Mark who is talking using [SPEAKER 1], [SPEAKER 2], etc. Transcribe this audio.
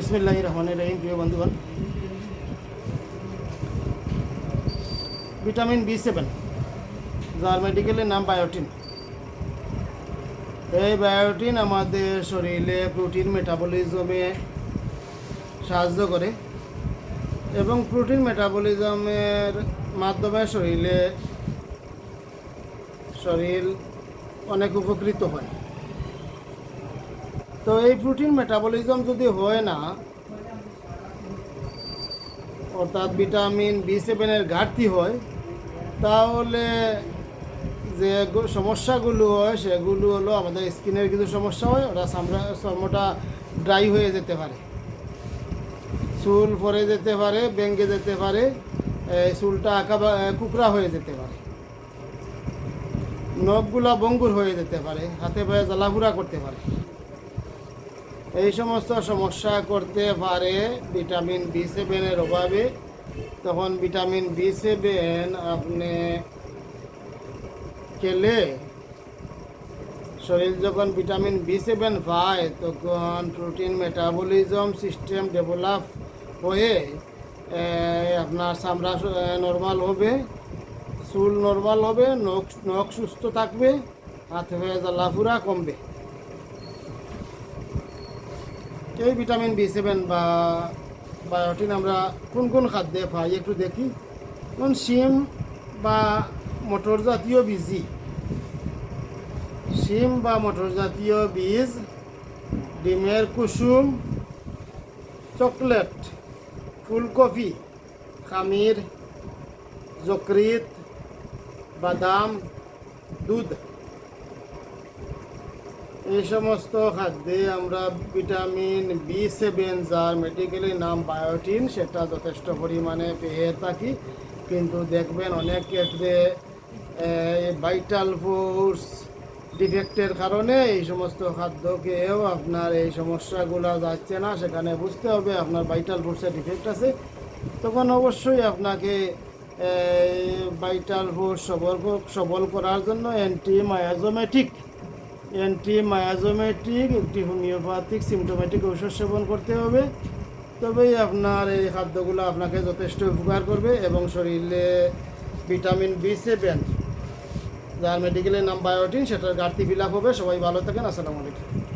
[SPEAKER 1] বিসমিল্লাহ রহমান রহিম, প্রিয় বন্ধুগণ। ভিটামিন বি সেভেন, যার মেডিকেলের নাম বায়োটিন। এই বায়োটিন আমাদের শরীরে প্রোটিন মেটাবলিজমে সাহায্য করে এবং প্রোটিন মেটাবলিজমের মাধ্যমে শরীরে, শরীর অনেক উপকৃত হয়। তো এই প্রোটিন মেটাবলিজম যদি হয় না, অর্থাৎ ভিটামিন বি সেভেনের ঘাটতি হয়, তাহলে যে সমস্যাগুলো হয়, সেগুলো হলো আমাদের স্কিনের কিছু সমস্যা হয়, ওটা চামড়া চর্মটা ড্রাই হয়ে যেতে পারে। চুল পরে যেতে পারে বেঙ্গে যেতে পারে চুলটা আঁকা কুকড়া হয়ে যেতে পারে। নখগুলা বঙ্গুর হয়ে যেতে পারে, হাতে পায়ে জ্বালাফুরা করতে পারে। এই সমস্ত সমস্যা করতে পারে ভিটামিন বি সেভেনের অভাবে। তখন ভিটামিন বি সেভেন আপনি খেলে শরীর যখন ভিটামিন বি সেভেন পায়, তখন প্রোটিন মেটাবলিজম সিস্টেম ডেভেলপ হয়ে আপনার চামড়া নর্মাল হবে, চুল নর্মাল হবে, নখ নখ সুস্থ থাকবে, হাতে হয়ে জ্বালাফুরা কমবে। এই ভিটামিন বি সেভেন বা বায়োটিন আমরা কোন কোন খাদ্যে পাই একটু দেখি। কোন শিম বা মটর জাতীয় বীজই শিম বা মটর জাতীয় বীজ, ডিমের কুসুম, চকলেট, ফুলকপি, খামির যকৃত বাদাম, দুধ। এই সমস্ত খাদ্যে আমরা ভিটামিন বি সেভেন যার মেডিকেলি নাম বায়োটিন সেটা যথেষ্ট পরিমাণে পেয়ে থাকি। কিন্তু দেখবেন অনেক ক্ষেত্রে ভাইটাল ফোর্স ডিফেক্টের কারণে এই সমস্ত খাদ্যকেও আপনার এই সমস্যাগুলো যাচ্ছে না। সেখানে বুঝতে হবে আপনার ভাইটাল ফোর্সের ডিফেক্ট আছে। তখন অবশ্যই আপনাকে ভাইটাল ফোর্স সবল সবল করার জন্য অ্যান্টি মায়াজোমেটিক অ্যান্টি মায়াজোমেটিক একটি হোমিওপ্যাথিক সিমটোমেটিক ঔষধ সেবন করতে হবে। তবেই আপনার এই খাদ্যগুলো আপনাকে যথেষ্ট উপকার করবে এবং শরীরে ভিটামিন বি সেভেন, যার মেডিকেলের নাম বায়োটিন সেটার ঘাটতি ফিল হবে। সবাই ভালো থাকেন। আসসালামু আলাইকুম।